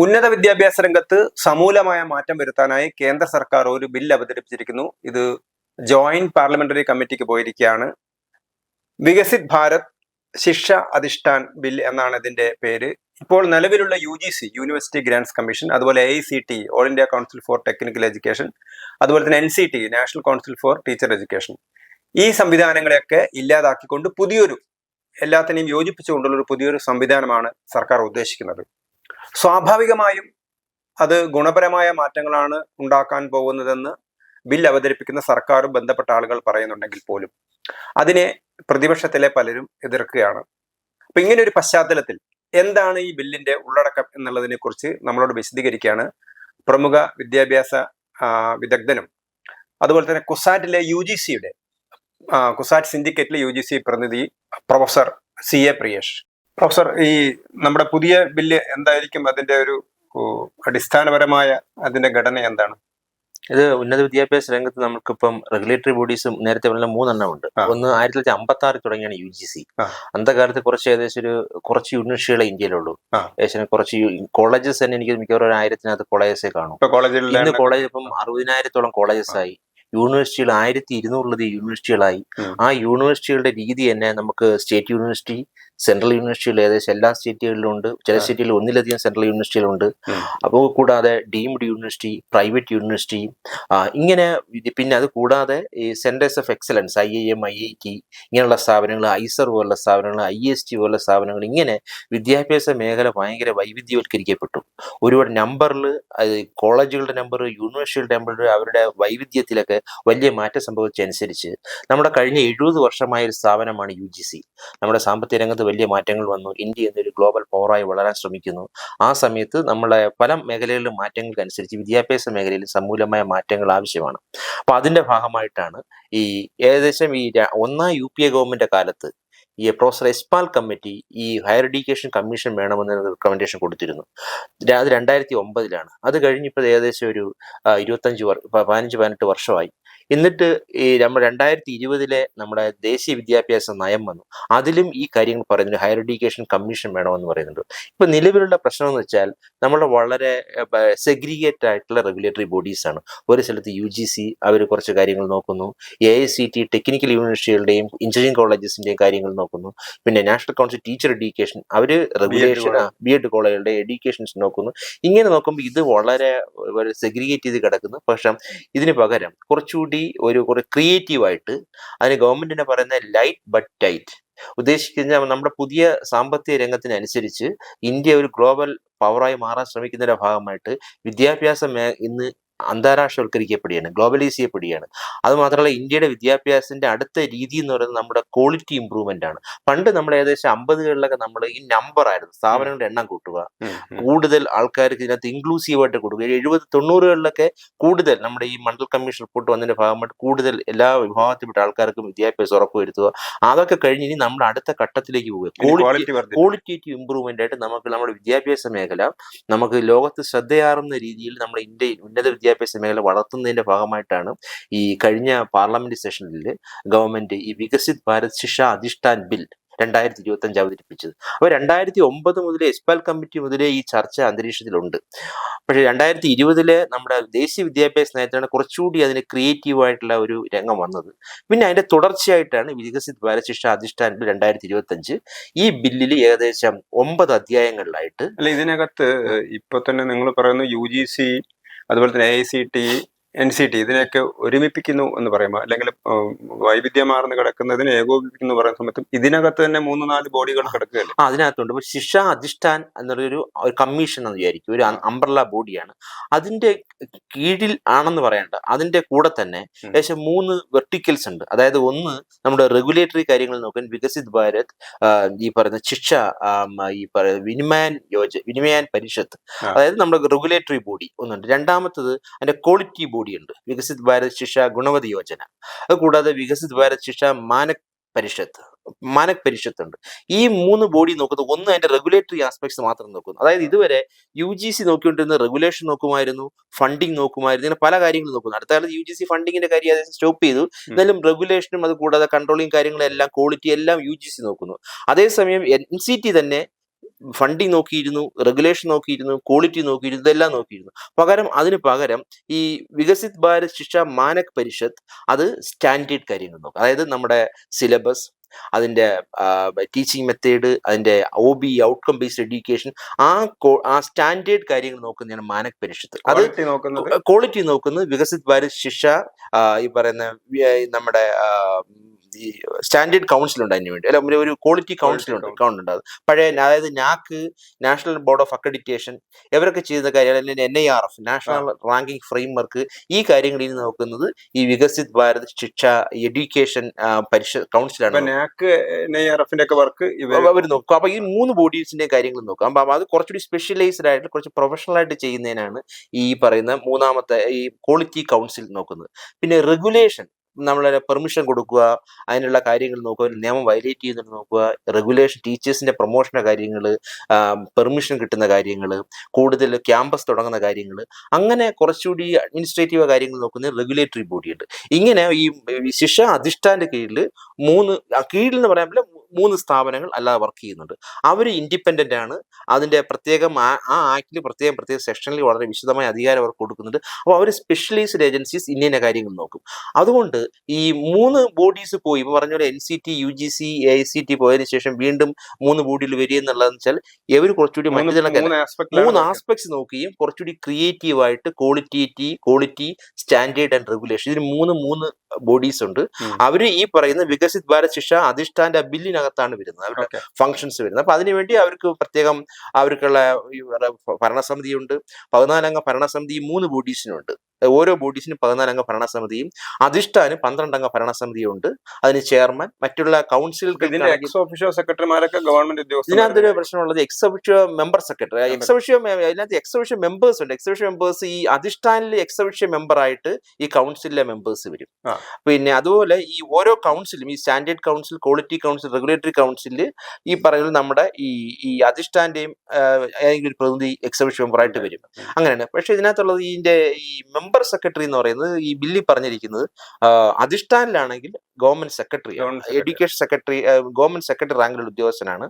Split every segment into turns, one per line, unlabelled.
ഉന്നത വിദ്യാഭ്യാസ രംഗത്ത് സമൂലമായ മാറ്റം വരുത്താനായി കേന്ദ്ര സർക്കാർ ഒരു ബിൽ അവതരിപ്പിച്ചിരിക്കുന്നു. ഇത് ജോയിന്റ് പാർലമെന്ററി കമ്മിറ്റിക്ക് പോയിരിക്കുകയാണ്. വികസിത് ഭാരത് ശിക്ഷ അധിഷ്ഠാൻ ബിൽ എന്നാണ് ഇതിന്റെ പേര്. ഇപ്പോൾ നിലവിലുള്ള U G C university grants commission അതുപോലെ A C T all India council for technical education അതുപോലെ തന്നെ N C T national council for teacher education. ഈ സംവിധാനങ്ങളെയൊക്കെ ഇല്ലാതാക്കിക്കൊണ്ട് പുതിയൊരു എല്ലാത്തിനെയും യോജിപ്പിച്ചുകൊണ്ടുള്ള ഒരു പുതിയൊരു സംവിധാനമാണ് സർക്കാർ ഉദ്ദേശിക്കുന്നത്. സ്വാഭാവികമായും അത് ഗുണപരമായ മാറ്റങ്ങളാണ് ഉണ്ടാക്കാൻ പോകുന്നതെന്ന് ബിൽ അവതരിപ്പിക്കുന്ന സർക്കാരും ബന്ധപ്പെട്ട ആളുകൾ പറയുന്നുണ്ടെങ്കിൽ പോലും. അതിനെ പ്രതിപക്ഷത്തിലെ പലരും എതിർക്കുകയാണ്. അപ്പൊ ഇങ്ങനെ ഒരു പശ്ചാത്തലത്തിൽ എന്താണ് ഈ ബില്ലിന്റെ ഉള്ളടക്കം എന്നുള്ളതിനെ കുറിച്ച് നമ്മളോട് വിശദീകരിക്കുകയാണ് പ്രമുഖ വിദ്യാഭ്യാസ വിദഗ്ധനും. അതുപോലെ തന്നെ കുസാറ്റിലെ യു ജി സിയുടെ കുസാറ്റ് സിൻഡിക്കേറ്റിലെ യു ജി സി പ്രതിനിധി professor C A Priyesh. Professor ഈ നമ്മുടെ പുതിയ ബില്ല് എന്തായിരിക്കും? അതിന്റെ ഒരു അടിസ്ഥാനപരമായ അതിന്റെ ഘടന എന്താണ്?
ഇത് ഉന്നത വിദ്യാഭ്യാസ രംഗത്ത് നമുക്കിപ്പം റെഗുലേറ്ററി ബോഡീസും നേരത്തെ പറഞ്ഞ മൂന്നെണ്ണം ഉണ്ട്. ഒന്ന് ആയിരത്തി തൊള്ളായിരത്തി അമ്പത്തി ആറിൽ തുടങ്ങിയാണ് യു ജി സി
ആ.
അന്നത്തെ കാലത്ത് കുറച്ച് ഏകദേശം ഒരു കുറച്ച് യൂണിവേഴ്സിറ്റികളെ ഇന്ത്യയിലുള്ളൂ. ഏകദേശം കുറച്ച് കോളേജസ് തന്നെ എനിക്ക് മിക്കവാറും ഒരു ആയിരത്തിനകത്ത് കോളേജസേ കാണും. ഇന്ന് കോളേജ് ഇപ്പം അറുപതിനായിരത്തോളം കോളേജസ് ആയി യൂണിവേഴ്സിറ്റികൾ ആയിരത്തി ഇരുന്നൂറിലധികം യൂണിവേഴ്സിറ്റികളായി ആ യൂണിവേഴ്സിറ്റികളുടെ രീതി തന്നെ നമുക്ക് സ്റ്റേറ്റ് യൂണിവേഴ്സിറ്റി സെൻട്രൽ യൂണിവേഴ്സിറ്റികൾ ഏകദേശം എല്ലാ സ്റ്റേറ്റുകളിലും ഉണ്ട് ചില. സ്റ്റേറ്റുകളിൽ ഒന്നിലധികം സെൻട്രൽ യൂണിവേഴ്സിറ്റികളുണ്ട്. അപ്പോൾ കൂടാതെ ഡീംഡ് യൂണിവേഴ്സിറ്റി പ്രൈവറ്റ് യൂണിവേഴ്സിറ്റി ഇങ്ങനെ പിന്നെ അത് കൂടാതെ ഈ centres of excellence I I M I I T ഇങ്ങനെയുള്ള സ്ഥാപനങ്ങൾ ഐസർ പോലുള്ള സ്ഥാപനങ്ങൾ ഐ എസ് ടി പോലുള്ള സ്ഥാപനങ്ങൾ ഇങ്ങനെ വിദ്യാഭ്യാസ മേഖല ഭയങ്കര വൈവിധ്യവൽക്കരിക്കപ്പെട്ടു ഒരുപാട് നമ്പറിൽ കോളേജുകളുടെ നമ്പർ യൂണിവേഴ്സിറ്റികളുടെ നമ്പർ അവരുടെ വൈവിധ്യത്തിലൊക്കെ വലിയ മാറ്റം സംഭവിച്ചനുസരിച്ച് നമ്മുടെ കഴിഞ്ഞ എഴുപത് വർഷമായ ഒരു സ്ഥാപനമാണ് യു ജി സി നമ്മുടെ സാമ്പത്തിക രംഗത്ത് വലിയ മാറ്റങ്ങൾ വന്നു. ഇന്ത്യ എന്നൊരു ഗ്ലോബൽ പവറായി വളരാൻ ശ്രമിക്കുന്നു. ആ സമയത്ത് നമ്മളെ പല മേഖലകളിലും മാറ്റങ്ങൾക്കനുസരിച്ച് വിദ്യാഭ്യാസ മേഖലയിൽ സമൂലമായ മാറ്റങ്ങൾ ആവശ്യമാണ്. അപ്പൊ അതിന്റെ ഭാഗമായിട്ടാണ് ഈ ഏകദേശം ഈ ഒന്നാം യു പി എ ഗവൺമെന്റ് കാലത്ത് ഈ പ്രൊഫസർ എസ്പാൽ കമ്മിറ്റി ഈ ഹയർ എഡ്യൂക്കേഷൻ കമ്മീഷൻ വേണമെന്ന് റെക്കമെൻഡേഷൻ കൊടുത്തിരുന്നു. അത് രണ്ടായിരത്തി ഒമ്പതിലാണ്. അത് കഴിഞ്ഞിപ്പോൾ ഏകദേശം ഒരു ഇരുപത്തഞ്ച് പതിനഞ്ച് പതിനെട്ട് വർഷമായി. എന്നിട്ട് ഈ നമ്മൾ രണ്ടായിരത്തി ഇരുപതിലെ നമ്മുടെ ദേശീയ വിദ്യാഭ്യാസ നയം വന്നു. അതിലും ഈ കാര്യങ്ങൾ പറയുന്നുണ്ട്. ഹയർ എഡ്യൂക്കേഷൻ കമ്മീഷൻ വേണമെന്ന് പറയുന്നുണ്ട്. ഇപ്പൊ നിലവിലുള്ള പ്രശ്നം എന്ന് വെച്ചാൽ നമ്മുടെ വളരെ സെഗ്രിഗേറ്റ് ആയിട്ടുള്ള റെഗുലേറ്ററി ബോഡീസ് ആണ്. ഒരു സ്ഥലത്ത് യു ജി സി അവർ കുറച്ച് കാര്യങ്ങൾ നോക്കുന്നു. A I C T technical യൂണിവേഴ്സിറ്റികളുടെയും engineering കോളേജസിന്റെയും കാര്യങ്ങൾ നോക്കുന്നു. പിന്നെ നാഷണൽ കൗൺസിൽ ടീച്ചർ എഡ്യൂക്കേഷൻ അവർ റെഗുലേഷൻ ബി എഡ് കോളേജുകളുടെ എഡ്യൂക്കേഷൻസ് നോക്കുന്നു. ഇങ്ങനെ നോക്കുമ്പോൾ ഇത് വളരെ സെഗ്രിഗേറ്റ് ചെയ്ത് കിടക്കുന്നു. പക്ഷേ ഇതിന് പകരം കുറച്ചുകൂടി ഒരു കുറെ ക്രിയേറ്റീവ് ആയിട്ട് അതിന് ഗവൺമെന്റിനെ പറയുന്ന ലൈറ്റ് ബട്ട് ടൈറ്റ് ഉദ്ദേശിക്കുന്ന നമ്മുടെ പുതിയ സാമ്പത്തിക രംഗത്തിനനുസരിച്ച് ഇന്ത്യ ഒരു ഗ്ലോബൽ പവറായി മാറാൻ ശ്രമിക്കുന്നതിന്റെ ഭാഗമായിട്ട് വിദ്യാഭ്യാസം ഇന്ന് അന്താരാഷ്ട്രവൽക്കരിക്കപ്പെടുകയാണ് ഗ്ലോബലൈസ് ചെയ്യപ്പെടുകയാണ് അതുമാത്രമല്ല ഇന്ത്യയുടെ വിദ്യാഭ്യാസത്തിന്റെ അടുത്ത രീതി എന്ന് പറയുന്നത് നമ്മുടെ ക്വാളിറ്റി ഇമ്പ്രൂവ്മെന്റ് ആണ്. പണ്ട് നമ്മൾ ഏകദേശം അമ്പതുകളിലൊക്കെ നമ്മൾ ഈ നമ്പർ ആയിരുന്നു സ്ഥാപനങ്ങളുടെ എണ്ണം കൂട്ടുക. കൂടുതൽ ആൾക്കാർക്ക് ഇതിനകത്ത് ഇൻക്ലൂസീവ് ആയിട്ട് കൊടുക്കുക. എഴുപത് തൊണ്ണൂറുകളിലൊക്കെ കൂടുതൽ നമ്മുടെ ഈ മണ്ഡൽ കമ്മീഷൻ റിപ്പോർട്ട് വന്നതിന്റെ ഭാഗമായിട്ട് കൂടുതൽ എല്ലാ വിഭാഗത്തിൽപ്പെട്ട ആൾക്കാർക്കും വിദ്യാഭ്യാസം ഉറപ്പുവരുത്തുക. അതൊക്കെ കഴിഞ്ഞ് ഇനി നമ്മുടെ അടുത്ത ഘട്ടത്തിലേക്ക് പോവുക. ക്വാളിറ്റി
ക്വാളിറ്റി
ക്വാളിറ്റേറ്റീവ് ഇമ്പ്രൂവ്മെന്റ് ആയിട്ട് നമുക്ക് നമ്മുടെ വിദ്യാഭ്യാസ മേഖല നമുക്ക് ലോകത്ത് ശ്രദ്ധയാറുന്ന രീതിയിൽ നമ്മുടെ ഇന്ത്യയിൽ ഉന്നത വിദ്യാഭ്യാസ മേഖല വളർത്തുന്നതിന്റെ ഭാഗമായിട്ടാണ് ഈ കഴിഞ്ഞ പാർലമെന്റ് സെഷനിൽ ഗവൺമെന്റ് ഈ വികസിത് ഭാരത് ശിക്ഷ അധിഷ്ഠാൻ ബിൽ രണ്ടായിരത്തി ഇരുപത്തി അഞ്ച് അവതരിപ്പിച്ചത് അപ്പോൾ രണ്ടായിരത്തി ഒമ്പത് മുതലേ എസ്പാൽ കമ്മിറ്റി മുതലേ ഈ ചർച്ച അന്തരീക്ഷത്തിലുണ്ട്. പക്ഷേ രണ്ടായിരത്തി ഇരുപതിലെ നമ്മുടെ ദേശീയ വിദ്യാഭ്യാസ നയത്തിലാണ് കുറച്ചുകൂടി അതിന് ക്രിയേറ്റീവായിട്ടുള്ള ഒരു രംഗം വന്നത്. പിന്നെ അതിന്റെ തുടർച്ചയായിട്ടാണ് വികസിത് ഭാരത് ശിക്ഷ ബിൽ രണ്ടായിരത്തി ഇരുപത്തി അഞ്ച് ഈ ബില്ലിൽ ഏകദേശം ഒമ്പത് അധ്യായങ്ങളിലായിട്ട്
അല്ല ഇതിനകത്ത് ഇപ്പൊ തന്നെ നിങ്ങൾ പറയുന്ന യു ജി സി അതുപോലെ തന്നെ A I C T N C T ഇതിനെയൊക്കെ ഒരുമിപ്പിക്കുന്നു എന്ന് പറയുമ്പോൾ അല്ലെങ്കിൽ വൈവിധ്യമാർന്ന് കിടക്കുന്നതിനെ ഏകോപിപ്പിക്കുന്നു പറയുന്ന സമയത്തും ഇതിനകത്ത് തന്നെ മൂന്ന് നാല് ബോഡികൾ കിടക്കുകയല്ലേ?
അതിനകത്തുണ്ട്. ശിക്ഷ അധിഷ്ഠാൻ എന്നൊരു ഒരു കമ്മീഷൻ എന്ന് വിചാരിക്കും. ഒരു അംബ്രല ബോഡിയാണ്. അതിന്റെ കീഴിൽ ആണെന്ന് പറയണ്ട. അതിന്റെ കൂടെ തന്നെ ഏകദേശം മൂന്ന് വെർട്ടിക്കൽസ് ഉണ്ട്. അതായത് ഒന്ന് നമ്മുടെ റെഗുലേറ്ററി കാര്യങ്ങൾ നോക്കാൻ വികസിത് ഭാരത് ഈ പറയുന്ന ശിക്ഷ ഈ പറയുന്ന വിനിമയൻ യോജ വിനിമയൻ പരിഷത്ത്. അതായത് നമ്മുടെ റെഗുലേറ്ററി ബോഡി ഒന്നുണ്ട്. രണ്ടാമത്തത് അതിന്റെ ക്വാളിറ്റി ബോഡി. ഉണ്ട് വികസിത് ഭാരത് ശിക്ഷ ഗുണവതി യോജന. അത് കൂടാതെ വികസിത് ഭാരത് ശിക്ഷ മാനക് പരിഷത്ത് മാനക് പരിഷത്ത് ഉണ്ട് ഈ മൂന്ന് ബോഡി നോക്കുന്നത് ഒന്ന് അതിന്റെ റെഗുലേറ്ററി ആസ്പെക്ട്സ് മാത്രം നോക്കുന്നു. അതായത് ഇതുവരെ യു ജി സി നോക്കിക്കൊണ്ടിരുന്ന റെഗുലേഷൻ നോക്കുമായിരുന്നു ഫണ്ടിങ് നോക്കുമായിരുന്നു ഇങ്ങനെ പല കാര്യങ്ങളും നോക്കുന്നു. അടുത്ത കാലത്ത് യു ജി സി ഫണ്ടിങ്ങിന്റെ കാര്യം അത് സ്റ്റോപ്പ് ചെയ്തു. എന്നാലും റെഗുലേഷനും അത് കൂടാതെ കൺട്രോളിങ് കാര്യങ്ങളെല്ലാം ക്വാളിറ്റി എല്ലാം യു ജി സി നോക്കുന്നു. അതേസമയം എൻ സി ടി തന്നെ ഫണ്ടിങ് നോക്കിയിരുന്നു റെഗുലേഷൻ നോക്കിയിരുന്നു ക്വാളിറ്റി നോക്കിയിരുന്നു ഇതെല്ലാം നോക്കിയിരുന്നു. പകരം അതിന് പകരം ഈ വികസിത് ഭാരത് ശിക്ഷ മാനക് പരിഷത്ത് അത് സ്റ്റാൻഡേർഡ് കാര്യങ്ങൾ നോക്കും. അതായത് നമ്മുടെ സിലബസ് അതിന്റെ ടീച്ചിങ് മെത്തേഡ് അതിന്റെ O B outcome based education ആ ആ സ്റ്റാൻഡേർഡ് കാര്യങ്ങൾ നോക്കുന്നതാണ് മാനക് പരിഷത്ത്. അത്
ക്വാളിറ്റി നോക്കുന്നത്?
വികസിത് ഭാരത് ശിക്ഷ ഈ പറയുന്ന നമ്മുടെ ഈ സ്റ്റാൻഡേർഡ് കൗൺസിൽ ഉണ്ട് അതിന് വേണ്ടി. അല്ല ഒരു- ക്വാളിറ്റി കൗൺസിൽ ഉണ്ട് അക്കൗണ്ട് ഉണ്ട് അത് പഴയ അതായത് നാക്ക് നാഷണൽ ബോർഡ് ഓഫ് അക്രഡിറ്റേഷൻ ഇവരൊക്കെ ചെയ്യുന്ന കാര്യങ്ങൾ അല്ലെങ്കിൽ N I R F national ranking framework ഈ കാര്യങ്ങളിൽ നോക്കുന്നത് ഈ വികസിത് ഭാരത് ശിക്ഷ എഡ്യൂക്കേഷൻ
ഇപ്പൊ
കൗൺസിലാണ്
നാക്ക് ഒക്കെ വർക്ക്
അവർ നോക്കും. അപ്പൊ ഈ മൂന്ന് ബോഡീസിന്റെ കാര്യങ്ങൾ നോക്കാം. അപ്പൊ അത് കുറച്ചുകൂടി സ്പെഷ്യലൈസ്ഡ് ആയിട്ട് കുറച്ച് പ്രൊഫഷണൽ ആയിട്ട് ചെയ്യുന്നതിനാണ് ഈ പറയുന്ന മൂന്നാമത്തെ ഈ ക്വാളിറ്റി കൗൺസിൽ നോക്കുന്നത്. പിന്നെ റെഗുലേഷൻ നമ്മളെ പെർമിഷൻ കൊടുക്കുക അതിനുള്ള കാര്യങ്ങൾ നോക്കുക നിയമം വയലേറ്റ് ചെയ്യുന്നുണ്ട് നോക്കുക റെഗുലേഷൻ ടീച്ചേഴ്സിന്റെ പ്രൊമോഷന്റെ കാര്യങ്ങൾ പെർമിഷൻ കിട്ടുന്ന കാര്യങ്ങൾ കൂടുതൽ ക്യാമ്പസ് തുടങ്ങുന്ന കാര്യങ്ങൾ അങ്ങനെ കുറച്ചുകൂടി അഡ്മിനിസ്ട്രേറ്റീവ് കാര്യങ്ങൾ നോക്കുന്ന റെഗുലേറ്ററി ബോഡിയുണ്ട് ഇങ്ങനെ ഈ ശിക്ഷ അധിഷ്ഠാന്റെ കീഴിൽ മൂന്ന് കീഴിൽ എന്ന് പറയാൻ മൂന്ന് സ്ഥാപനങ്ങൾ അല്ലാതെ വർക്ക് ചെയ്യുന്നുണ്ട്. അവർ ഇൻഡിപെൻഡന്റ് ആണ്. അതിന്റെ പ്രത്യേകം ആ ആക്ടിൽ പ്രത്യേകം പ്രത്യേക സെക്ഷനിൽ വളരെ വിശദമായ അധികാരം അവർക്ക് കൊടുക്കുന്നുണ്ട്. അപ്പോൾ അവർ സ്പെഷ്യലൈസ്ഡ് ഏജൻസീസ് ഇന്ന കാര്യങ്ങൾ നോക്കും. അതുകൊണ്ട് ഈ മൂന്ന് ബോഡീസ് പോയി ഇപ്പോൾ പറഞ്ഞ പോലെ N C T U G C A I C T പോയതിനു ശേഷം വീണ്ടും മൂന്ന് ബോഡിയിൽ വരിക എന്നുള്ളതെന്ന് വെച്ചാൽ ഇവർ കുറച്ചുകൂടി
മൂന്ന്
ആസ്പെക്ട്സ് നോക്കുകയും കുറച്ചുകൂടി ക്രിയേറ്റീവായിട്ട് quality quality standard and regulation ഇതിന് മൂന്ന് മൂന്ന് ബോഡീസ് ഉണ്ട്.
അവർ
അവർ ഈ പറയുന്ന വികസിത് ഭാരത് ശിക്ഷ അധിഷ്ഠാന്റെ ബില്ലിനകത്താണ് വരുന്നത്. അവരുടെ
ഫംഗ്ഷൻസ്
ഫങ്ഷൻസ് വരുന്നത്. അപ്പൊ അതിനുവേണ്ടി അവർക്ക് പ്രത്യേകം അവർക്കുള്ള ഭരണസമിതിയുണ്ട്. പതിനാലംഗ ഭരണസമിതി മൂന്ന് ബോഡീസിനുണ്ട് ഓരോ ബോഡീസിനും പതിനാലംഗ ഭരണസമിതിയും അധിഷ്ഠാനം പന്ത്രണ്ടംഗ ഭരണസമിതിയുണ്ട്. അതിന് ചെയർമാൻ മറ്റുള്ള
കൗൺസിൽ സെക്രട്ടറിമാരൊക്കെ ഗവൺമെന്റ്
ഇതിനകത്തൊരു പ്രശ്നമുള്ളത് എക്സബിഷ്യോ മെമ്പർ സെക്രട്ടറി എക്സബിഷ്യോ അതിനകത്ത് എക്സബിഷ്യോ മെമ്പേഴ്സ് ഉണ്ട്. എക്സബിഷ്യോ മെമ്പേഴ്സ് ഈ അധിഷ്ഠാനിലെ എക്സബിഷ്യോ മെമ്പർ ആയിട്ട് ഈ കൗൺസിലിലെ മെമ്പേഴ്സ് വരും. പിന്നെ അതുപോലെ ഈ ഓരോ കൗൺസിലും ഈ standard council quality council regulatory കൗൺസിലിൽ ഈ പറയുന്നത് നമ്മുടെ ഈ ഈ അധിഷ്ഠാന്റെയും ഏതെങ്കിലും പ്രതിനിധി എക്സബിഷ്യോ മെമ്പറായിട്ട് വരും. അങ്ങനെയാണ്. പക്ഷെ ഇതിനകത്തുള്ളത് ഇതിന്റെ ഈ മെമ്പർ സെക്രട്ടറി എന്ന് പറയുന്നത് ഈ ബില്ലിൽ പറഞ്ഞിരിക്കുന്നത് അധിഷ്ഠാനിലാണെങ്കിൽ government secretary education secretary government secretary റാങ്കിലുള്ള ഉദ്യോഗസ്ഥനാണ്.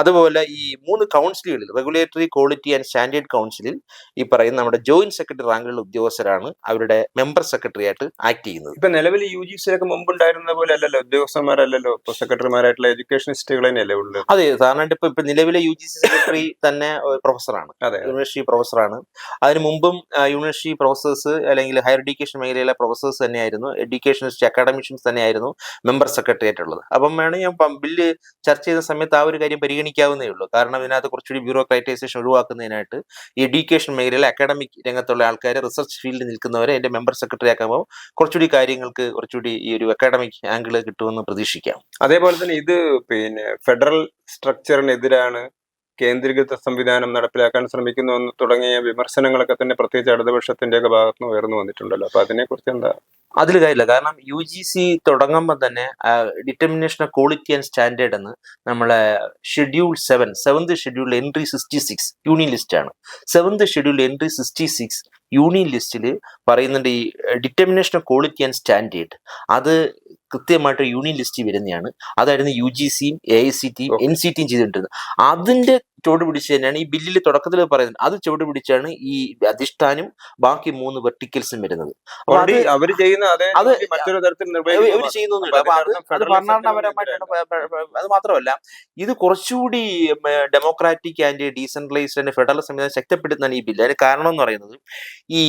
അതുപോലെ ഈ മൂന്ന് കൗൺസിലുകളിൽ റെഗുലേറ്ററി ക്വാളിറ്റി ആൻഡ് സ്റ്റാൻഡേർഡ് കൗൺസിലിൽ ഈ പറയുന്ന നമ്മുടെ ജോയിന്റ് സെക്രട്ടറി റാങ്കിലുള്ള ഉദ്യോഗസ്ഥരാണ് അവരുടെ മെമ്പർ സെക്രട്ടറി ആയിട്ട് ആക്ട് ചെയ്യുന്നത്.
ഇപ്പൊ നിലവിൽ യു ജി സിയിലൊക്കെ മുമ്പ് ഉണ്ടായിരുന്ന പോലെ അല്ലല്ലോ ഉദ്യോഗസ്ഥന്മാരല്ലല്ലോ? ഇപ്പൊ സെക്രട്ടറിമാരായിട്ടുള്ള എഡ്യൂക്കേഷനിസ്റ്റുകൾ തന്നെയല്ലേ ഉള്ളത്
അതെ സാധാരണ ഇപ്പൊ ഇപ്പൊ നിലവിലെ യു ജി സി സെക്രട്ടറി തന്നെ പ്രൊഫസറാണ് യൂണിവേഴ്സിറ്റി പ്രൊഫസറാണ് അതിന് മുമ്പും യൂണിവേഴ്സിറ്റി പ്രൊഫസേഴ്സ് അല്ലെങ്കിൽ ഹയർ എഡ്യൂക്കേഷൻ മേഖലയിലെ പ്രൊഫസേഴ്സ് തന്നെയായിരുന്നു. എഡ്യൂക്കേഷനിസ്റ്റ് അക്കാഡമിഷ്യൻസ് തന്നെയായിരുന്നു മെമ്പർ സെക്രട്ടേറിയറ്റ് ഉള്ളത്. അപ്പം വേണം ഞാൻ ബില്ല് ചർച്ച ചെയ്യുന്ന സമയത്ത് ആ ഒരു കാര്യം പരിഗണിക്കാവുന്നേ ഉള്ളൂ. കാരണം ഇതിനകത്ത് കുറച്ചുകൂടി ബ്യൂറോക്രൈറ്റൈസേഷൻ ഒഴിവാക്കുന്നതിനായിട്ട് ഈ എഡ്യൂക്കേഷൻ മേഖലയിലെ അക്കാഡമിക് രംഗത്തുള്ള ആൾക്കാർ റിസർച്ച് ഫീൽഡിൽ നിൽക്കുന്നവരെ എന്റെ മെമ്പർ സെക്രട്ടറി ആക്കുമ്പോൾ കുറച്ചുകൂടി കാര്യങ്ങൾക്ക് കുറച്ചുകൂടി ഈ ഒരു അക്കാഡമിക് ആംഗിൾ കിട്ടുമെന്ന് പ്രതീക്ഷിക്കാം.
അതേപോലെ തന്നെ ഇത് പിന്നെ ഫെഡറൽ സ്ട്രക്ചറിനെതിരാണ് കേന്ദ്രീകൃത സംവിധാനം നടപ്പിലാക്കാൻ ശ്രമിക്കുന്നു എന്ന് തുടങ്ങിയ വിമർശനങ്ങളൊക്കെ തന്നെ പ്രത്യേകിച്ച് ഇടതുപക്ഷത്തിന്റെ ഒക്കെ ഭാഗത്ത് നിന്ന് ഉയർന്നു വന്നിട്ടുണ്ടല്ലോ. അപ്പൊ അതിനെക്കുറിച്ച് എന്താ?
അതിൽ കാര്യമില്ല. കാരണം യു ജി സി തുടങ്ങുമ്പോൾ തന്നെ determination of quality and standard എന്ന് നമ്മളെ schedule seven seventh schedule entry sixty six union list ആണ്. Seventh schedule entry sixty six union ലിസ്റ്റിൽ പറയുന്നുണ്ട് ഈ determination of quality and standard അത് കൃത്യമായിട്ട് യൂണിയൻ ലിസ്റ്റിൽ വരുന്നതാണ് അതായിരുന്നു യു ജി സിയും എ ഐ സി ടിയും എൻ സി ടിയും ചെയ്തിട്ടുണ്ടായിരുന്നത് അതിന്റെ ചുവട് പിടിച്ച് തന്നെയാണ് ഈ ബില്ലിൽ തുടക്കത്തിൽ പറയുന്നത്. അത് ചുവട് പിടിച്ചാണ് ഈ അധിഷ്ഠാനും ബാക്കി മൂന്ന് വെർട്ടിക്കൽസും വരുന്നത്.
അവർ ചെയ്യുന്ന അതേ മറ്റൊരു തരത്തിൽ
അത് മാത്രമല്ല ഇത് കുറച്ചുകൂടി democratic and decentralised and federal സംവിധാനം ശക്തിപ്പെടുത്തുന്നതാണ് ഈ ബില്ല്. അതിന് കാരണം എന്ന് പറയുന്നത് ഈ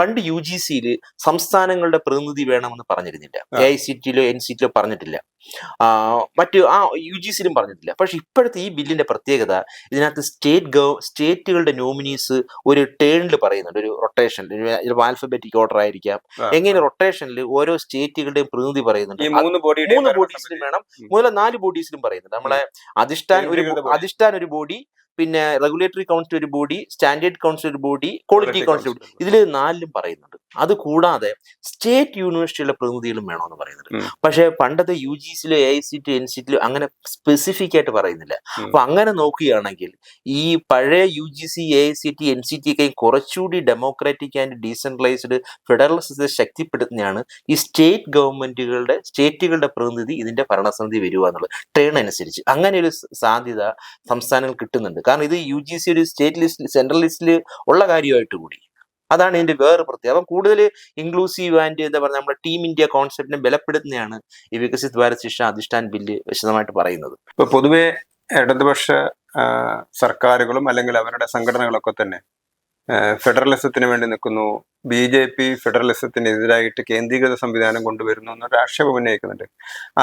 പണ്ട് യു ജി സിയിൽ സംസ്ഥാനങ്ങളുടെ പ്രതിനിധി വേണമെന്ന് പറഞ്ഞിരുന്നില്ല. എ ഐ സി ടിയിലോ എൻ സി ടിയിലോ പറഞ്ഞിട്ടില്ല. മറ്റു മറ്റ് ആ യു ജി സിയിലും പറഞ്ഞിട്ടില്ല. പക്ഷെ ഇപ്പോഴത്തെ ഈ ബില്ലിന്റെ പ്രത്യേകത ഇതിനകത്ത് സ്റ്റേറ്റ് ഗവ സ്റ്റേറ്റുകളുടെ നോമിനീസ് ഒരു ടേണിൽ പറയുന്നുണ്ട്. ഒരു റൊട്ടേഷൻ ആൽഫബറ്റിക് ഓർഡർ ആയിരിക്കാം. എങ്ങനെ റൊട്ടേഷനിൽ ഓരോ സ്റ്റേറ്റുകളുടെയും പ്രതിനിധി പറയുന്നുണ്ട്.
മൂന്ന്
ബോഡീസിലും വേണം. മൂന്ന് നാല് ബോഡീസിലും പറയുന്നുണ്ട്. നമ്മളെ അധിഷ്ഠാൻ ഒരു അധിഷ്ഠാൻ ഒരു ബോഡി പിന്നെ റെഗുലേറ്ററി കൗൺസിൽ ഒരു ബോഡി സ്റ്റാൻഡേർഡ് കൗൺസിൽ ഒരു ബോഡി ക്വാളിറ്റി കൗൺസിൽ ബോഡി ഇതിൽ നാലിലും പറയുന്നുണ്ട്. അത് കൂടാതെ സ്റ്റേറ്റ് യൂണിവേഴ്സിറ്റിയിലെ പ്രതിനിധികളും വേണമെന്ന് പറയുന്നുണ്ട്. പക്ഷെ പണ്ടത്തെ U G സിയിലും A I C T N C ടിയിലും അങ്ങനെ സ്പെസിഫിക് ആയിട്ട് പറയുന്നില്ല. അപ്പൊ അങ്ങനെ നോക്കുകയാണെങ്കിൽ ഈ പഴയ U G C A I C T N C T ഒക്കെ കുറച്ചുകൂടി democratic and decentralised federal system ശക്തിപ്പെടുത്തുന്നതാണ് ഈ സ്റ്റേറ്റ് ഗവൺമെന്റുകളുടെ സ്റ്റേറ്റുകളുടെ പ്രതിനിധി ഇതിന്റെ ഭരണസമിതി വരിക എന്നുള്ളത്. ടേൺ അനുസരിച്ച്. അങ്ങനെ ഒരു സാധ്യത സംസ്ഥാനങ്ങൾ കിട്ടുന്നുണ്ട്. കാരണം ഇത് യു ജി സി ഒരു സ്റ്റേറ്റ് ലിസ്റ്റിൽ സെൻട്രൽ ലിസ്റ്റിൽ ഉള്ള കാര്യമായിട്ട് കൂടി. അതാണ് ഇതിന്റെ വേറെ പ്രത്യേകത. അപ്പം കൂടുതൽ ഇൻക്ലൂസീവ് ആൻഡ് എന്താ പറയുക നമ്മുടെ ടീം ഇന്ത്യ കോൺസെപ്റ്റിനെ ബലപ്പെടുത്തുന്നതാണ് ഈ വികസിത് ഭാരത് ശിക്ഷ അധിഷ്ഠാൻ ബില്ല് വിശദമായിട്ട് പറയുന്നത്.
ഇപ്പൊ പൊതുവെ ഇടതുപക്ഷ സർക്കാരുകളും അല്ലെങ്കിൽ അവരുടെ സംഘടനകളൊക്കെ തന്നെ ഫെഡറലിസത്തിന് വേണ്ടി നിൽക്കുന്നു. ബി ജെ പി ഫെഡറലിസത്തിനെതിരായിട്ട് കേന്ദ്രീകൃത സംവിധാനം കൊണ്ടുവരുന്നു എന്നൊരു ആക്ഷേപം ഉന്നയിക്കുന്നുണ്ട്.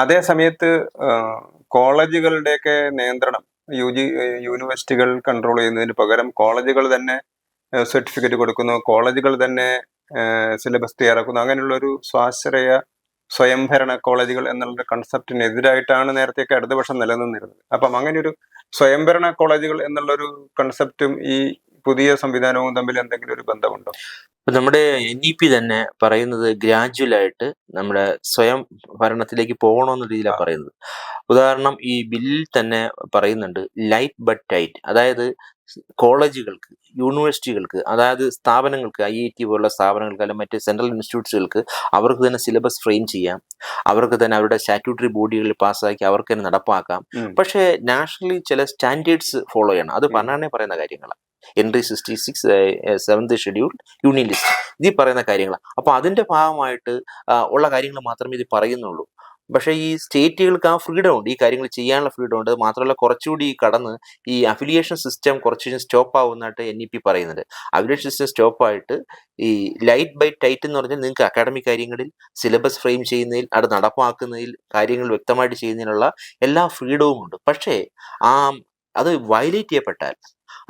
അതേ സമയത്ത് കോളേജുകളുടെയൊക്കെ നിയന്ത്രണം യു ജി യൂണിവേഴ്സിറ്റികൾ കൺട്രോൾ ചെയ്യുന്നതിന് പകരം കോളേജുകൾ തന്നെ സർട്ടിഫിക്കറ്റ് കൊടുക്കുന്നു. കോളേജുകൾ തന്നെ സിലബസ് തയ്യാറാക്കുന്നു. അങ്ങനെയുള്ള ഒരു സ്വാശ്രയ സ്വയംഭരണ കോളേജുകൾ എന്നുള്ള കൺസെപ്റ്റിനെതിരായിട്ടാണ് നേരത്തെയൊക്കെ ഇടതുപക്ഷം നിലനിന്നിരുന്നത്. അപ്പം അങ്ങനെ ഒരു സ്വയംഭരണ കോളേജുകൾ എന്നുള്ളൊരു കൺസെപ്റ്റും ഈ പുതിയ സംവിധാനവും തമ്മിൽ എന്തെങ്കിലും ഒരു ബന്ധമുണ്ടോ?
ഇപ്പൊ നമ്മുടെ എൻ ഇ പി തന്നെ പറയുന്നത് ഗ്രാജുവൽ ആയിട്ട് നമ്മുടെ സ്വയം ഭരണത്തിലേക്ക് പോകണമെന്ന രീതിയിലാണ്. പറയുന്നത്. ഉദാഹരണം ഈ ബില്ലിൽ തന്നെ പറയുന്നുണ്ട് ലൈറ്റ് ബട്ട് ടൈറ്റ് അതായത് കോളേജുകൾക്ക് യൂണിവേഴ്സിറ്റികൾക്ക് അതായത് സ്ഥാപനങ്ങൾക്ക് ഐ ഐ ടി പോലുള്ള സ്ഥാപനങ്ങൾക്ക് അല്ലെങ്കിൽ മറ്റ് സെൻട്രൽ ഇൻസ്റ്റിറ്റ്യൂട്ട്സുകൾക്ക് അവർക്ക് തന്നെ സിലബസ് ഫ്രെയിം ചെയ്യാം. അവർക്ക് തന്നെ അവരുടെ സ്റ്റാറ്റ്യൂട്ടറി ബോഡികളിൽ പാസ്സാക്കി അവർക്ക് തന്നെ നടപ്പാക്കാം. പക്ഷേ നാഷണലി ചില സ്റ്റാൻഡേർഡ്സ് ഫോളോ ചെയ്യണം. അത് പറഞ്ഞാണേ പറയുന്ന കാര്യങ്ങളാണ് entry sixty six seventh schedule union list ഇതിൽ പറയുന്ന കാര്യങ്ങളാണ് അപ്പോൾ അതിന്റെ ഭാഗമായിട്ട് ഉള്ള കാര്യങ്ങൾ മാത്രമേ ഇത് പറയുന്നുള്ളൂ. പക്ഷേ ഈ സ്റ്റേറ്റുകൾക്ക് ആ ഫ്രീഡം ഉണ്ട്. ഈ കാര്യങ്ങൾ ചെയ്യാനുള്ള ഫ്രീഡം ഉണ്ട്. മാത്രമല്ല കുറച്ചുകൂടി കടന്ന് ഈ അഫിലിയേഷൻ സിസ്റ്റം കുറച്ച് സ്റ്റോപ്പ് ആവുന്നതായിട്ട് എൻ ഇ പി പറയുന്നുണ്ട്. അഫിലിയേഷൻ സിസ്റ്റം സ്റ്റോപ്പ് ആയിട്ട് ഈ ലൈറ്റ് ബൈ ടൈറ്റ് എന്ന് പറഞ്ഞാൽ നിങ്ങൾക്ക് അക്കാഡമിക് കാര്യങ്ങളിൽ സിലബസ് ഫ്രെയിം ചെയ്യുന്നതിൽ അത് നടപ്പാക്കുന്നതിൽ കാര്യങ്ങൾ വ്യക്തമായിട്ട് ചെയ്യുന്നതിനുള്ള എല്ലാ ഫ്രീഡവും ഉണ്ട്. പക്ഷേ ആ അത് വയലേറ്റ് ചെയ്യപ്പെട്ടാൽ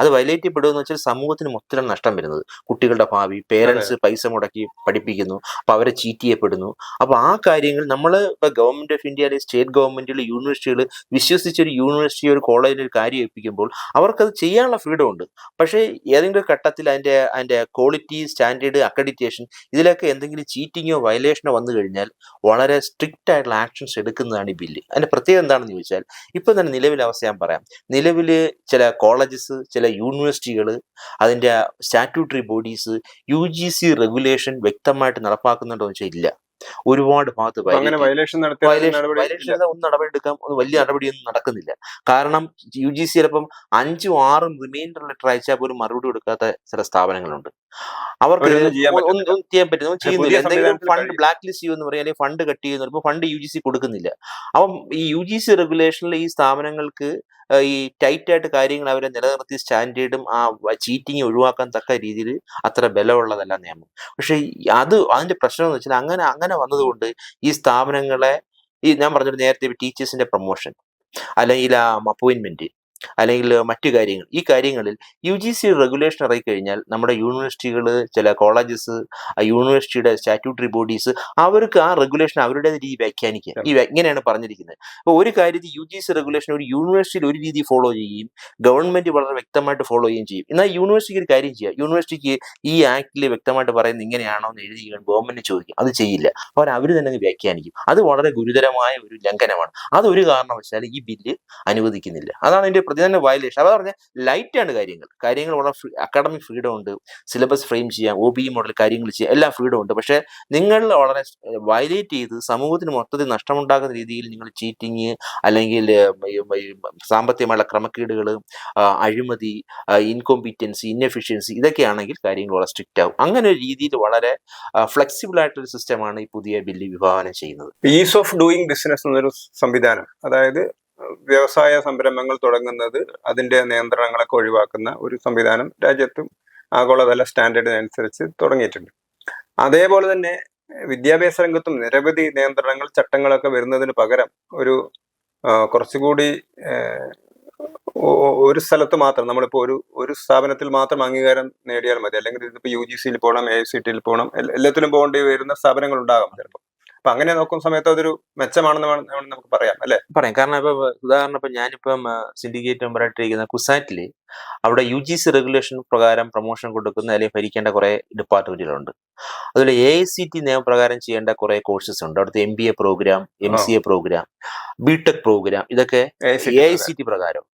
അത് വയലേറ്റ് ചെയ്യപ്പെടുമെന്ന് വെച്ചാൽ സമൂഹത്തിന് മൊത്തം നഷ്ടം വരുന്നത്. കുട്ടികളുടെ ഭാവി പേരൻസ് പൈസ മുടക്കി പഠിപ്പിക്കുന്നു അപ്പൊ അവരെ ചീറ്റ് ചെയ്യപ്പെടുന്നു. അപ്പൊ ആ കാര്യങ്ങൾ നമ്മൾ ഇപ്പൊ ഗവൺമെന്റ് ഓഫ് ഇന്ത്യ അല്ലെങ്കിൽ സ്റ്റേറ്റ് ഗവൺമെന്റുകൾ യൂണിവേഴ്സിറ്റികൾ വിശ്വസിച്ച ഒരു യൂണിവേഴ്സിറ്റി ഒരു കോളേജിൽ ഒരു കാര്യം ഏൽപ്പിക്കുമ്പോൾ അവർക്കത് ചെയ്യാനുള്ള ഫ്രീഡം ഉണ്ട്. പക്ഷേ ഏതെങ്കിലും ഒരു ഘട്ടത്തിൽ അതിന്റെ അതിന്റെ ക്വാളിറ്റി സ്റ്റാൻഡേർഡ് അക്രഡിറ്റേഷൻ ഇതിലൊക്കെ എന്തെങ്കിലും ചീറ്റിങ്ങോ വയലേഷനോ വന്നു കഴിഞ്ഞാൽ വളരെ സ്ട്രിക്റ്റ് ആയിട്ടുള്ള ആക്ഷൻസ് എടുക്കുന്നതാണ് ഈ ബില്ല് അതിന്റെ പ്രത്യേകത എന്താണെന്ന് ചോദിച്ചാൽ ഇപ്പൊ തന്നെ നിലവിലെ അവസ്ഥ ഞാൻ പറയാം. നിലവിൽ ചില കോളേജസ് ചില യൂണിവേഴ്സിറ്റികൾ അതിന്റെ statutory bodies U G C regulation വ്യക്തമായിട്ട് നടപ്പാക്കുന്നുണ്ടോ എന്ന് വെച്ചാൽ ഇല്ല. ഒരുപാട് ഭാഗത്ത്
വയലേഷൻ
ഒന്നും നടപടിയെടുക്കാൻ വലിയ നടപടിയൊന്നും നടക്കുന്നില്ല. കാരണം യു ജി സി ചിലപ്പം അഞ്ചും ആറും റിമൈൻഡർ ലെറ്റർ അയച്ചാൽ പോലും മറുപടി കൊടുക്കാത്ത ചില സ്ഥാപനങ്ങളുണ്ട്. അവർക്ക് ഒന്നും- ചെയ്യാൻ പറ്റില്ല. ഒന്നും ചെയ്യുന്നില്ല. എന്തെങ്കിലും ഫണ്ട്. ബ്ലാക്ക് ലിസ്റ്റ് ചെയ്യുമെന്ന് പറയാം. അല്ലെങ്കിൽ ഫണ്ട് കട്ട് ചെയ്യുന്ന ഫണ്ട് യു ജി സി കൊടുക്കുന്നില്ല. അപ്പം ഈ യു ജി സി റെഗുലേഷനിൽ ഈ സ്ഥാപനങ്ങൾക്ക് ഈ ടൈറ്റ് ആയിട്ട് കാര്യങ്ങൾ അവരെ നിലനിർത്തി സ്റ്റാൻഡേർഡും ആ ചീറ്റിങ് ഒഴിവാക്കാൻ തക്ക രീതിയിൽ അത്ര ബലമുള്ളതല്ല നിയമം. പക്ഷേ അത് അതിന്റെ പ്രശ്നം എന്ന് വെച്ചാൽ അങ്ങനെ അങ്ങനെ വന്നതുകൊണ്ട് ഈ സ്ഥാപനങ്ങളെ ഈ ഞാൻ പറഞ്ഞിട്ട് നേരത്തെ ടീച്ചേഴ്സിന്റെ പ്രൊമോഷൻ അല്ലെങ്കിൽ ആ അപ്പോയിന്റ്മെന്റ് അല്ലെങ്കിൽ മറ്റു കാര്യങ്ങൾ. ഈ കാര്യങ്ങളിൽ യു ജി സി റെഗുലേഷൻ ഇറങ്ങി കഴിഞ്ഞാൽ നമ്മുടെ യൂണിവേഴ്സിറ്റികൾ ചില കോളേജസ് യൂണിവേഴ്സിറ്റിയുടെ സ്റ്റാറ്റ്യൂട്ടറി ബോഡീസ് അവർക്ക് ആ റെഗുലേഷൻ അവരുടെ രീതി വ്യാഖ്യാനിക്കുക. ഈ ഇങ്ങനെയാണ് പറഞ്ഞിരിക്കുന്നത്. അപ്പോൾ ഒരു കാര്യത്തിൽ യു ജി സി റെഗുലേഷൻ ഒരു യൂണിവേഴ്സിറ്റിയിൽ ഒരു രീതി ഫോളോ ചെയ്യുകയും ഗവൺമെന്റ് വളരെ വ്യക്തമായിട്ട് ഫോളോ ചെയ്യുകയും ചെയ്യും. എന്നാൽ യൂണിവേഴ്സിറ്റിക്ക് ഒരു കാര്യം ചെയ്യുക യൂണിവേഴ്സിറ്റിക്ക് ഈ ആക്ടിൽ വ്യക്തമായിട്ട് പറയുന്നത് ഇങ്ങനെയാണോ എന്ന് എഴുതി ഗവൺമെന്റ് ചോദിക്കും. അത് ചെയ്യില്ല. അവർ അവർ തന്നെ വ്യാഖ്യാനിക്കും. അത് വളരെ ഗുരുതരമായ ഒരു ലംഘനമാണ്. അതൊരു കാരണവശാലും ഈ ബില്ല് അനുവദിക്കുന്നില്ല. അതാണ് ഇതിന്റെ പ്രതിദിന വയലേഷൻ അതാ പറഞ്ഞാൽ ലൈറ്റ് ആണ് കാര്യങ്ങൾ. കാര്യങ്ങൾ വളരെ അക്കാഡമിക് ഫ്രീഡം ഉണ്ട്. സിലബസ് ഫ്രെയിം ചെയ്യാം ഒ ബി മോഡൽ കാര്യങ്ങൾ ചെയ്യാം എല്ലാം ഫ്രീഡം ഉണ്ട്. പക്ഷേ നിങ്ങൾ വളരെ വയലേറ്റ് ചെയ്ത് സമൂഹത്തിന് മൊത്തത്തിൽ നഷ്ടമുണ്ടാകുന്ന രീതിയിൽ നിങ്ങൾ ചീറ്റിങ് അല്ലെങ്കിൽ സാമ്പത്തികമായുള്ള ക്രമക്കേടുകൾ അഴിമതി ഇൻകോമ്പീറ്റൻസി ഇൻഎഫിഷ്യൻസി ഇതൊക്കെയാണെങ്കിൽ കാര്യങ്ങൾ വളരെ സ്ട്രിക്റ്റ് ആവും. അങ്ങനെ ഒരു രീതിയിൽ വളരെ ഫ്ലെക്സിബിൾ ആയിട്ടൊരു സിസ്റ്റമാണ് ഈ പുതിയ ബില്ല് വിഭാവനം ചെയ്യുന്നത്.
ഈസ് ഓഫ് ഡൂയിങ് ബിസിനസ് എന്നൊരു സംവിധാനം. അതായത് വ്യവസായ സംരംഭങ്ങൾ തുടങ്ങുന്നത് അതിന്റെ നിയന്ത്രണങ്ങളൊക്കെ ഒഴിവാക്കുന്ന ഒരു സംവിധാനം രാജ്യത്തും ആഗോളതല സ്റ്റാൻഡേർഡിനനുസരിച്ച് തുടങ്ങിയിട്ടുണ്ട്. അതേപോലെ തന്നെ വിദ്യാഭ്യാസ രംഗത്തും നിരവധി നിയന്ത്രണങ്ങൾ ചട്ടങ്ങളൊക്കെ വരുന്നതിന് പകരം ഒരു കുറച്ചുകൂടി ഒരു സ്ഥലത്ത് മാത്രം നമ്മളിപ്പോൾ ഒരു ഒരു സ്ഥാപനത്തിൽ മാത്രം അംഗീകാരം നേടിയാൽ മതി. അല്ലെങ്കിൽ ഇതിപ്പോൾ യു ജി സിയിൽ പോകണം എ സി ടിയിൽ പോകണം എല്ലാത്തിലും പോകേണ്ടി വരുന്ന സ്ഥാപനങ്ങൾ ഉണ്ടാകാം ചിലപ്പോൾ അപ്പൊ അങ്ങനെ നോക്കുന്ന സമയത്ത് അതൊരു മെച്ചമാണെന്ന് വേണം- വേണം നമുക്ക് പറയാം അല്ലെ?
പറയാം. കാരണം ഇപ്പൊ ഉദാഹരണം ഇപ്പൊ ഞാനിപ്പം സിൻഡിക്കേറ്റ് മെമ്പറായിട്ടിരിക്കുന്ന കുസാറ്റിൽ അവിടെ യു ജി സി റെഗുലേഷൻ പ്രകാരം പ്രൊമോഷൻ കൊടുക്കുന്ന അല്ലെങ്കിൽ ഭരിക്കേണ്ട കുറെ ഡിപ്പാർട്ട്മെന്റുകളുണ്ട് അതുപോലെ എ ഐ സി ടി നിയമപ്രകാരം ചെയ്യേണ്ട കുറെ കോഴ്സസ് ഉണ്ട്. അവിടുത്തെ M B A program M C A program B Tech program ഇതൊക്കെ എ ഐ സി ടി പ്രകാരം.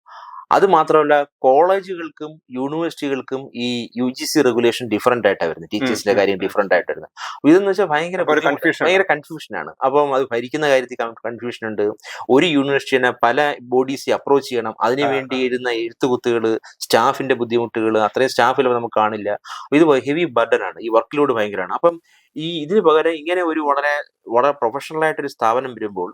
അത് മാത്രമല്ല കോളേജുകൾക്കും യൂണിവേഴ്സിറ്റികൾക്കും ഈ U G C regulation different ആയിട്ടാണ് വരുന്നത്. ടീച്ചേഴ്സിന്റെ കാര്യം. ഡിഫറെന്റ് ആയിട്ട് വരുന്നത്. ഇതെന്ന് വെച്ചാൽ ഭയങ്കര ഭയങ്കര കൺഫ്യൂഷൻ ആണ്. അപ്പം അത് ഭരിക്കുന്ന കാര്യത്തിൽ കൺഫ്യൂഷൻ ഉണ്ട്. ഒരു യൂണിവേഴ്സിറ്റിനെ പല ബോഡീസ് അപ്രോച്ച് ചെയ്യണം.
അതിനുവേണ്ടി
എഴുതുന്ന എഴുത്തുകുത്തുകൾ സ്റ്റാഫിന്റെ ബുദ്ധിമുട്ടുകൾ അത്രയും സ്റ്റാഫിൽ നമുക്ക് കാണില്ല. ഇത് ഹെവി ബർഡൻ ആണ് ഈ വർക്ക് ലോഡ് ഭയങ്കരമാണ്. അപ്പം ഈ ഇതിന് പകരം ഇങ്ങനെ ഒരു വളരെ വളരെ പ്രൊഫഷണൽ ആയിട്ട് ഒരു സ്ഥാപനം വരുമ്പോൾ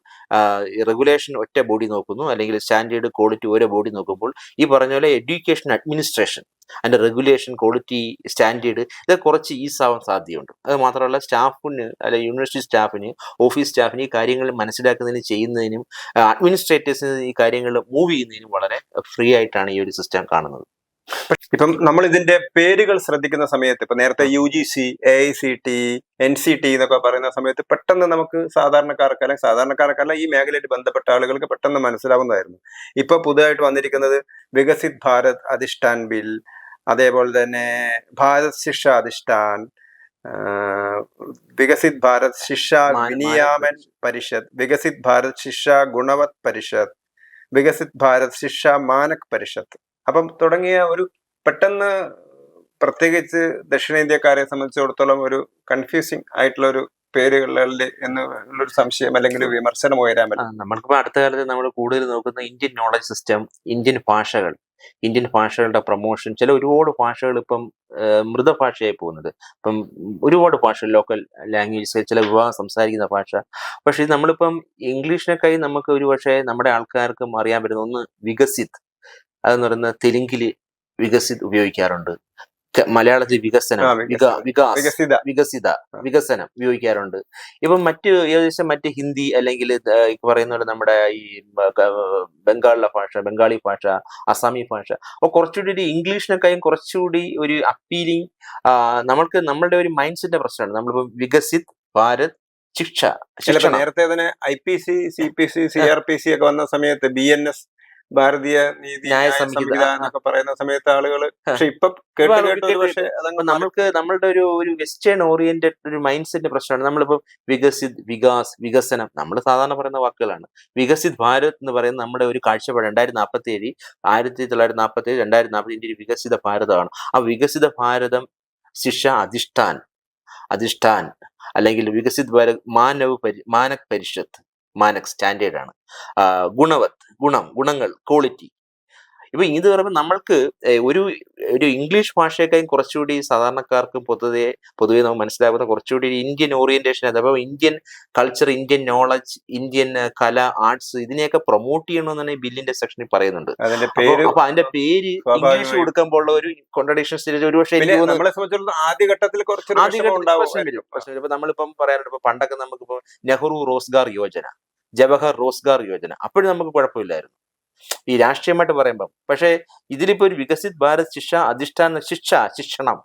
റെഗുലേഷൻ ഒറ്റ ബോഡി നോക്കുന്നു. അല്ലെങ്കിൽ സ്റ്റാൻഡേർഡ് ക്വാളിറ്റി ഓരോ ബോഡി നോക്കുമ്പോൾ ഈ പറഞ്ഞ പോലെ എഡ്യൂക്കേഷൻ അഡ്മിനിസ്ട്രേഷൻ അതിന്റെ റെഗുലേഷൻ ക്വാളിറ്റി സ്റ്റാൻഡേർഡ് ഇത് കുറച്ച് ഈസാവാൻ സാധ്യതയുണ്ട്. അത് മാത്രമല്ല സ്റ്റാഫിന് അല്ലെ യൂണിവേഴ്സിറ്റി സ്റ്റാഫിന് ഓഫീസ് സ്റ്റാഫിന് ഈ കാര്യങ്ങൾ മനസ്സിലാക്കുന്നതിനും ചെയ്യുന്നതിനും അഡ്മിനിസ്ട്രേറ്റേഴ്സിന് ഈ കാര്യങ്ങൾ മൂവ് ചെയ്യുന്നതിനും വളരെ ഫ്രീ ആയിട്ടാണ് ഈ ഒരു സിസ്റ്റം കാണുന്നത്.
ഇപ്പം നമ്മൾ ഇതിന്റെ പേരുകൾ ശ്രദ്ധിക്കുന്ന സമയത്ത് ഇപ്പൊ നേരത്തെ U G C A I C T N C T എന്നൊക്കെ പറയുന്ന സമയത്ത് പെട്ടെന്ന് നമുക്ക് സാധാരണക്കാർക്ക് അല്ലെങ്കിൽ സാധാരണക്കാർക്കല്ല ഈ മേഖലയായിട്ട് ബന്ധപ്പെട്ട ആളുകൾക്ക് പെട്ടെന്ന് മനസ്സിലാവുന്നതായിരുന്നു. ഇപ്പൊ പുതുതായിട്ട് വന്നിരിക്കുന്നത് വികസിത് ഭാരത് അധിഷ്ഠാൻ ബിൽ അതേപോലെ തന്നെ ഭാരത് ശിക്ഷ അധിഷ്ഠാൻ വികസിത് ഭാരത് ശിക്ഷ വിനിയാമൻ പരിഷത്ത് വികസിത് ഭാരത് ശിക്ഷ ഗുണവത് പരിഷത്ത് വികസിത് ഭാരത് ശിക്ഷ മാനക് പരിഷത്ത്. അപ്പം തുടങ്ങിയ ഒരു പെട്ടെന്ന് പ്രത്യേകിച്ച് ദക്ഷിണേന്ത്യക്കാരെ സംബന്ധിച്ചിടത്തോളം ഒരു കൺഫ്യൂസിങ് ആയിട്ടുള്ള ഒരു പേരുകളിൽ എന്നുള്ളൊരു സംശയം അല്ലെങ്കിൽ വിമർശനം ഉയരാൻ
ആ,
പറ്റും.
നമ്മൾക്കിപ്പോ അടുത്ത കാലത്ത് നമ്മൾ കൂടുതൽ നോക്കുന്ന ഇന്ത്യൻ നോളജ് സിസ്റ്റം ഇന്ത്യൻ ഭാഷകൾ ഇന്ത്യൻ ഭാഷകളുടെ പ്രൊമോഷൻ ചില ഒരുപാട് ഭാഷകൾ ഇപ്പം മൃത ഭാഷയായി പോകുന്നത്. ഇപ്പം ഒരുപാട് ഭാഷ ലോക്കൽ ലാംഗ്വേജസ് ചില വിവാഹം സംസാരിക്കുന്ന ഭാഷ. പക്ഷേ നമ്മളിപ്പം ഇംഗ്ലീഷിനൊക്കെയായി നമുക്ക് ഒരു പക്ഷേ നമ്മുടെ ആൾക്കാർക്കും അറിയാൻ പറ്റുന്ന ഒന്ന് വികസിത്. അതെന്ന് പറയുന്ന തെലുങ്കിൽ വികസിത് ഉപയോഗിക്കാറുണ്ട്. മലയാളത്തിൽ വികസനം. വികാസ്
വികസിത.
വികസനം ഉപയോഗിക്കാറുണ്ട്. ഇപ്പം മറ്റ് ഏകദേശം മറ്റ് ഹിന്ദി അല്ലെങ്കിൽ പറയുന്ന പോലെ നമ്മുടെ ഈ ബംഗാളിലെ ഭാഷ ബംഗാളി ഭാഷ അസാമി ഭാഷ അപ്പോൾ കുറച്ചുകൂടി ഒരു ഇംഗ്ലീഷിനൊക്കെയും കുറച്ചുകൂടി ഒരു അപ്പീലിംഗ് നമ്മൾക്ക് നമ്മളുടെ ഒരു മൈൻഡ് സെറ്റിന്റെ പ്രശ്നമാണ്. നമ്മളിപ്പോൾ വികസിത് ഭാരത് ശിക്ഷ
നേരത്തെ തന്നെ I P C C P C C R P C ഒക്കെ വന്ന സമയത്ത് ബി എൻ എസ് ഭാരതീയ നീതി
ന്യായ സംവിധാനം.
എന്നൊക്കെ പറയുന്ന സമയത്ത് ആളുകൾ പക്ഷെ ഇപ്പൊ കേട്ട് പക്ഷെ
നമ്മൾക്ക് നമ്മളുടെ ഒരു ഒരു വെസ്റ്റേൺ ഓറിയന്റഡ് ഒരു മൈൻഡ് സെറ്റ് പ്രശ്നമാണ്. നമ്മളിപ്പോ വികസിത് വികാസ് വികസനം നമ്മൾ സാധാരണ പറയുന്ന വാക്കുകളാണ്. വികസിത് ഭാരത് എന്ന് പറയുന്നത് നമ്മുടെ ഒരു കാഴ്ചപ്പാട്. രണ്ടായിരത്തി നാൽപ്പത്തി ഏഴ് ആയിരത്തി തൊള്ളായിരത്തി നാൽപ്പത്തി ഏഴ് രണ്ടായിരത്തി നാൽപ്പത്തി ഒരു വികസിത ഭാരതമാണ്. ആ വികസിത ഭാരതം ശിക്ഷ അധിഷ്ഠാൻ അധിഷ്ഠാൻ അല്ലെങ്കിൽ വികസിത് ഭാരത് മാനവ് പരി മാനക് പരിഷത്ത് മാനക് ആണ് ഗുണവത് ഗുണം ഗുണങ്ങൾ ക്വാളിറ്റി ഇപ്പൊ ഇത് പറയുമ്പോൾ നമ്മൾക്ക് ഒരു ഒരു ഇംഗ്ലീഷ് ഭാഷയൊക്കെയും കുറച്ചുകൂടി സാധാരണക്കാർക്ക് പൊതുവെ പൊതുവെ നമുക്ക് മനസ്സിലാകുന്ന കുറച്ചുകൂടി ഇന്ത്യൻ ഓറിയന്റേഷൻ അഥവാ Indian culture Indian knowledge Indian കല ആർട്സ് ഇതിനെയൊക്കെ പ്രൊമോട്ട് ചെയ്യണമെന്നാണ് ഈ ബില്ലിന്റെ സെക്ഷനിൽ പറയുന്നുണ്ട്.
അതിന്റെ
അപ്പൊ അതിന്റെ പേര് ഇംഗ്ലീഷ് കൊടുക്കുമ്പോൾ ഒരു കോൺട്രഡിക്ഷൻ ഒരു പക്ഷേ
പിന്നെ
എനിക്ക് തോന്നുന്നു
നമ്മളെ സംബന്ധിച്ചിടത്തോളം ആദ്യഘട്ടത്തിൽ
പ്രശ്നം നമ്മളിപ്പം പറയാനുണ്ട് ഇപ്പൊ പണ്ടൊക്കെ നമുക്കിപ്പോ നെഹ്റു റോസ്ഗാർ യോജന ജവഹർ റോസ്ഗാർ യോജന അപ്പോഴും നമുക്ക് കുഴപ്പമില്ലായിരുന്നു. ഈ രാഷ്ട്രീയമായിട്ട് പറയുമ്പം. പക്ഷേ ഇതിലിപ്പോൾ ഒരു വികസിത് ഭാരത് ശിക്ഷ അധിഷ്ഠാന ശിക്ഷ ശിക്ഷണം.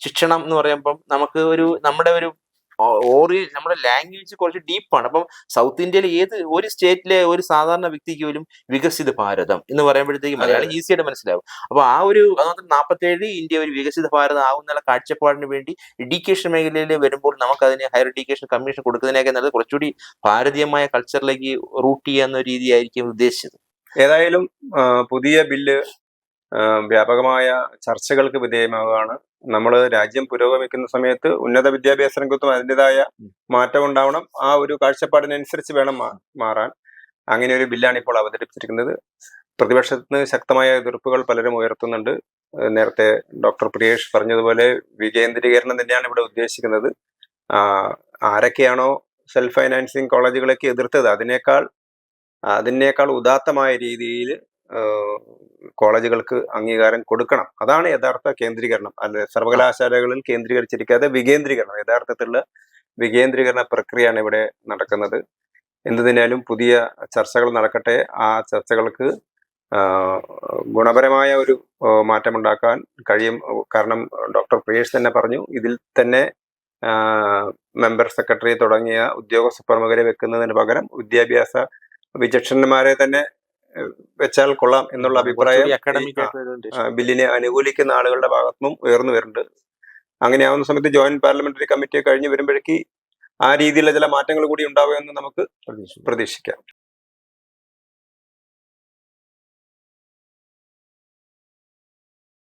ശിക്ഷണം എന്ന് പറയുമ്പം നമുക്ക് ഒരു നമ്മുടെ ഒരു ഓറി നമ്മുടെ ലാംഗ്വേജ് കുറച്ച് ഡീപ്പാണ്. അപ്പം സൗത്ത് ഇന്ത്യയിലെ ഏത് ഒരു സ്റ്റേറ്റിലെ ഒരു സാധാരണ വ്യക്തിക്ക് പോലും വികസിത ഭാരതം എന്ന് പറയുമ്പോഴത്തേക്ക് മലയാളം ഈസിയായിട്ട് മനസ്സിലാവും. അപ്പൊ ആ ഒരു അതുകൊണ്ട് നാൽപ്പത്തേഴ് ഇന്ത്യ ഒരു വികസിത ഭാരതം ആകുന്ന കാഴ്ചപ്പാടിന് വേണ്ടി എഡ്യൂക്കേഷൻ മേഖലയിൽ വരുമ്പോൾ നമുക്ക് അതിന് ഹയർ എഡ്യൂക്കേഷൻ കമ്മീഷൻ കൊടുക്കുന്നതിനൊക്കെ നല്ലത് കുറച്ചുകൂടി ഭാരതീയമായ കൾച്ചറിലേക്ക് റൂട്ട് ചെയ്യാവുന്ന രീതിയായിരിക്കും ഉദ്ദേശിച്ചത്.
ഏതായാലും പുതിയ ബില്ല് വ്യാപകമായ ചർച്ചകൾക്ക് വിധേയമാവുകയാണ്. നമ്മൾ രാജ്യം പുരോഗമിക്കുന്ന സമയത്ത് ഉന്നത വിദ്യാഭ്യാസ രംഗത്തും അതിന്റെതായ മാറ്റം ഉണ്ടാവണം ആ ഒരു കാഴ്ചപ്പാടിനനുസരിച്ച് വേണം മാറാൻ. അങ്ങനെ ഒരു ബില്ലാണ് ഇപ്പോൾ അവതരിപ്പിച്ചിരിക്കുന്നത്. പ്രതിപക്ഷത്തിന് ശക്തമായ എതിർപ്പുകൾ പലരും ഉയർത്തുന്നുണ്ട്. നേരത്തെ ഡോക്ടർ പ്രിയേഷ് പറഞ്ഞതുപോലെ വികേന്ദ്രീകരണം തന്നെയാണ് ഇവിടെ ഉദ്ദേശിക്കുന്നത്. ആരൊക്കെയാണോ സെൽഫ് ഫൈനാൻസിങ് കോളേജുകളൊക്കെ എതിർത്തത്? അതിനേക്കാൾ അതിനേക്കാൾ ഉദാത്തമായ രീതിയിൽ കോളേജുകൾക്ക് അംഗീകാരം കൊടുക്കണം. അതാണ് യഥാർത്ഥ കേന്ദ്രീകരണം. അല്ലെ സർവകലാശാലകളിൽ കേന്ദ്രീകരിച്ചിരിക്കാതെ വികേന്ദ്രീകരണം. യഥാർത്ഥത്തിലുള്ള വികേന്ദ്രീകരണ പ്രക്രിയയാണ് ഇവിടെ നടക്കുന്നത്. എന്തുതന്നെയാലും പുതിയ ചർച്ചകൾ നടക്കട്ടെ. ആ ചർച്ചകൾക്ക് ഗുണപരമായ ഒരു മാറ്റമുണ്ടാക്കാൻ കഴിയും. കാരണം ഡോക്ടർ പ്രിയേഷ് തന്നെ പറഞ്ഞു ഇതിൽ തന്നെ മെമ്പർ സെക്രട്ടറി തുടങ്ങിയ ഉദ്യോഗസ്ഥ പ്രമുഖരെ വെക്കുന്നതിന് പകരം വിദ്യാഭ്യാസ വിചക്ഷണന്മാരെ തന്നെ വെച്ചാൽ കൊള്ളാം എന്നുള്ള അഭിപ്രായം ബില്ലിനെ അനുകൂലിക്കുന്ന ആളുകളുടെ ഭാഗത്തുനിന്നും ഉയർന്നു വരുന്നുണ്ട്. അങ്ങനെയാവുന്ന സമയത്ത് ജോയിന്റ് പാർലമെന്ററി കമ്മിറ്റി കഴിഞ്ഞ് വരുമ്പോഴേക്ക് ആ രീതിയിലുള്ള ചില മാറ്റങ്ങൾ കൂടി ഉണ്ടാവുമെന്ന് നമുക്ക് പ്രതീക്ഷിക്കാം.